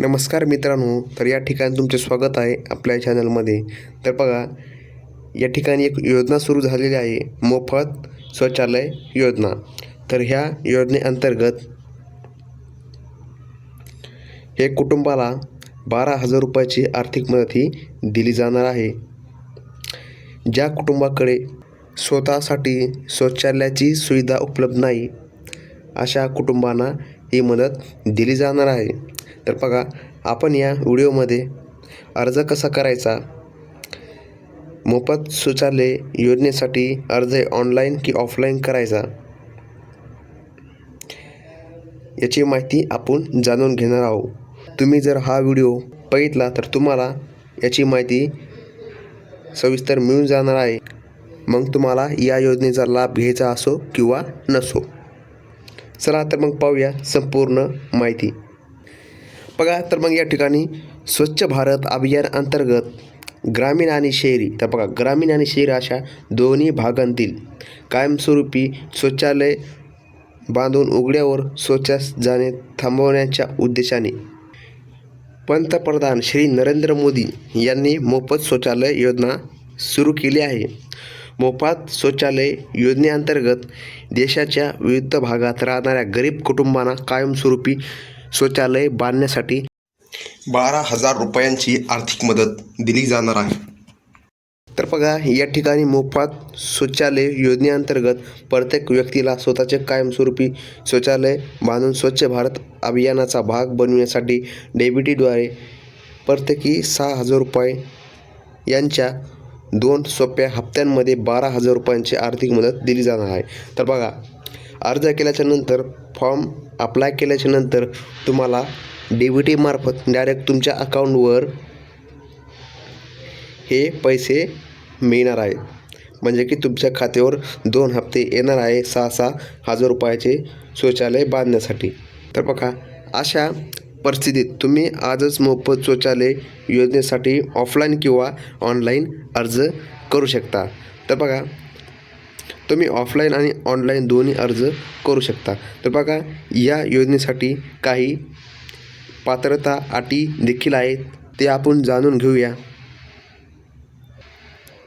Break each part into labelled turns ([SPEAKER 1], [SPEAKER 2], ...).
[SPEAKER 1] नमस्कार मित्रांनो तर या ठिकाणी तुमचे स्वागत आहे आपल्या चॅनलमध्ये. तर बघा या ठिकाणी एक योजना सुरू झालेली आहे मोफत शौचालय योजना. तर ह्या योजनेअंतर्गत हे कुटुंबाला बारा हजार रुपयाची आर्थिक मदत ही दिली जाणार आहे. ज्या कुटुंबाकडे स्वतःसाठी शौचालयाची सुविधा उपलब्ध नाही अशा कुटुंबांना ही मदत दिली जाणार आहे. तर बघा आपण या व्हिडिओमध्ये अर्ज कसा करायचा? मोफत शौचालय योजनेसाठी अर्ज ऑनलाईन की ऑफलाईन करायचा? याची माहिती आपण जाणून घेणार आहोत. तुम्ही जर हा व्हिडिओ बघितला तर तुम्हाला याची माहिती सविस्तर मिळून जाणार आहे. मग तुम्हाला या योजनेचा लाभ घ्यायचा असो किंवा नसो. चला तर मग पाहूया संपूर्ण माहिती. बघा तर मग या ठिकाणी स्वच्छ भारत अभियान अंतर्गत ग्रामीण आणि शहरी तर बघा ग्रामीण आणि शहरी अशा दोन्ही भागांतील कायमस्वरूपी शौचालय बांधून उघड्यावर शौचास जाणे थांबवण्याच्या उद्देशाने पंतप्रधान श्री नरेंद्र मोदी यांनी मोफत शौचालय योजना सुरू केली आहे. मोफत शौचालय योजनेअंतर्गत देशाच्या विविध भागात राहणाऱ्या गरीब कुटुंबांना कायमस्वरूपी शौचालय बांधण्यासाठी बारा हजार रुपयांची आर्थिक मदत दिली जाणार आहे. तर बघा या ठिकाणी मोफत शौचालय योजनेअंतर्गत प्रत्येक व्यक्तीला स्वतःचे कायमस्वरूपी शौचालय बांधून स्वच्छ भारत अभियानाचा भाग बनविण्यासाठी डेबिटीद्वारे प्रत्येकी सहा हजार रुपये यांच्या दोन सोप्या हप्त्यांमध्ये बारा हजार रुपयांची आर्थिक मदत दिली जाणार आहे. तर बघा अर्ज केल्याच्यानंतर फॉर्म अप्लाय केल्याच्यानंतर तुम्हाला डी बी टीमार्फत डायरेक्ट तुमच्या अकाउंटवर हे पैसे मिळणार आहे म्हणजे की तुमच्या खात्यावर दोन हप्ते येणार आहे सहा सहा हजार रुपयाचे शौचालय बांधण्यासाठी. तर बघा अशा परिस्थितीत तुम्ही आजच मोफत शौचालय योजनेसाठी ऑफलाईन किंवा ऑनलाईन अर्ज करू शकता. तर बघा तुम्ही ऑफलाईन आणि ऑनलाईन दोन्ही अर्ज करू शकता. तर बघा या योजनेसाठी काही पात्रता अटी देखील आहेत ते आपण जाणून घेऊया.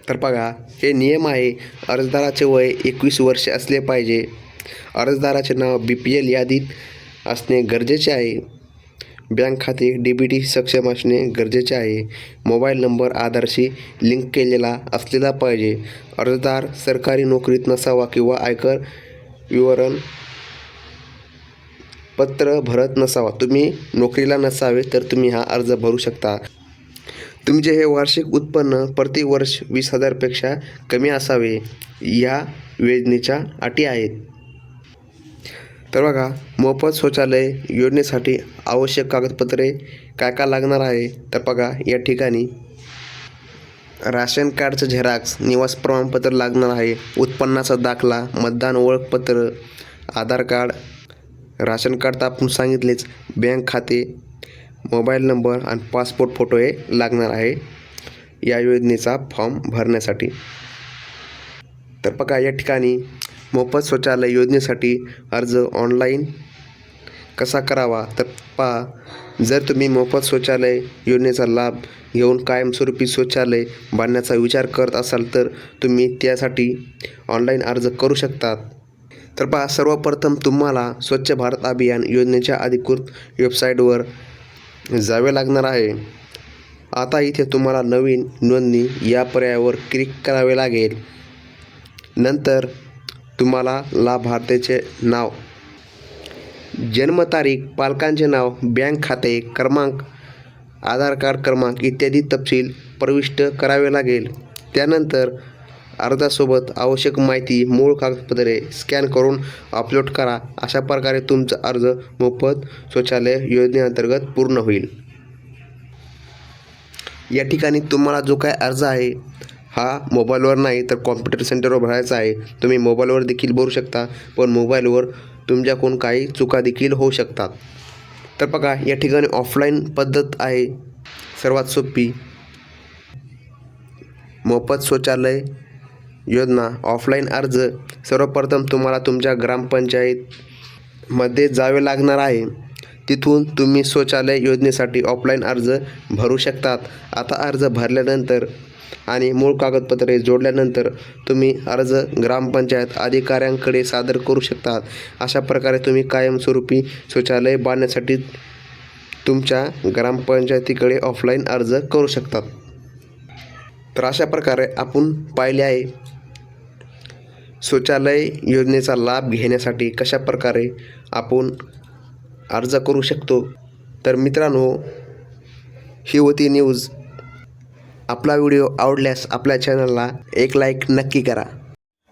[SPEAKER 1] तर बघा हे नियम आहे अर्जदाराचे वय एकवीस वर्ष असले पाहिजे. अर्जदाराचे नाव बी पी एल यादीत असणे गरजेचे आहे. बँक खाते डी बी सक्षम असणे गरजेचे आहे. मोबाईल नंबर आधारशी लिंक केलेला असलेला पाहिजे. अर्जदार सरकारी नोकरीत नसावा किंवा आयकर विवरण पत्र भरत नसावा. तुम्ही नोकरीला नसावे तर तुम्ही हा अर्ज भरू शकता. तुमचे हे वार्षिक उत्पन्न प्रतिवर्ष वीस हजारपेक्षा कमी असावे. या योजनेच्या अटी आहेत. तर बघा मोफत शौचालय योजनेसाठी आवश्यक कागदपत्रे काय काय लागणार आहे तर बघा या ठिकाणी. राशन कार्डचं झेरॉक्स निवास प्रमाणपत्र लागणार आहे उत्पन्नाचा दाखला मतदान ओळखपत्र आधार कार्ड राशन कार्ड तर आपण सांगितलेच बँक खाते मोबाईल नंबर आणि पासपोर्ट फोटो हे लागणार आहे या योजनेचा फॉर्म भरण्यासाठी. तर बघा या ठिकाणी मोफत शौचालय योजनेसाठी अर्ज ऑनलाईन कसा करावा? तर पहा जर तुम्ही मोफत शौचालय योजनेचा लाभ घेऊन कायमस्वरूपी शौचालय बांधण्याचा विचार करत असाल तर तुम्ही त्यासाठी ऑनलाईन अर्ज करू शकतात. तर पहा सर्वप्रथम तुम्हाला स्वच्छ भारत अभियान योजनेच्या अधिकृत वेबसाईटवर जावे लागणार आहे. आता इथे तुम्हाला नवीन नोंदणी या पर्यायावर क्लिक करावे लागेल. नंतर तुम्हाला लाभार्थ्याचे नाव. जन्मतारीख पालकांचे नाव बँक खाते क्रमांक आधार कार्ड क्रमांक इत्यादी तपशील प्रविष्ट करावे लागेल. त्यानंतर अर्जासोबत आवश्यक माहिती मूळ कागदपत्रे स्कॅन करून अपलोड करा. अशा प्रकारे तुमचा अर्ज मोफत शौचालय योजनेअंतर्गत पूर्ण होईल. या ठिकाणी तुम्हाला जो काय अर्ज आहे हा मोबाईलवर नाही तर कॉम्प्युटर सेंटरवर भरायचा आहे. तुम्ही मोबाईलवर देखील भरू शकता पण मोबाईलवर तुमच्याकडून काही चुका देखील होऊ शकतात. तर बघा या ठिकाणी ऑफलाईन पद्धत आहे. सर्वात सोपी. मोफत शौचालय योजना ऑफलाईन अर्ज. सर्वप्रथम तुम्हाला तुमच्या ग्रामपंचायतमध्ये जावे लागणार आहे. तिथून तुम्ही शौचालय योजनेसाठी ऑफलाईन अर्ज भरू शकतात. आता अर्ज भरल्यानंतर आणि मूळ कागदपत्रे जोडल्यानंतर तुम्ही अर्ज ग्रामपंचायत अधिकाऱ्यांकडे सादर करू शकतात. अशा प्रकारे तुम्ही कायमस्वरूपी शौचालय बांधण्यासाठी तुमच्या ग्रामपंचायतीकडे ऑफलाईन अर्ज करू शकतात. तर अशा प्रकारे आपण पाहिले आहे शौचालय योजनेचा लाभ घेण्यासाठी कशा प्रकारे आपण अर्ज करू शकतो. तर मित्रांनो ही होती न्यूज आपला व्हिडिओ आवडल्यास आपल्या चॅनलला एक लाईक नक्की करा.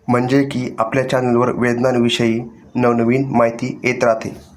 [SPEAKER 1] म्हणजे की आपल्या चॅनलवर वेदनांविषयी नवनवीन माहिती येत राहते.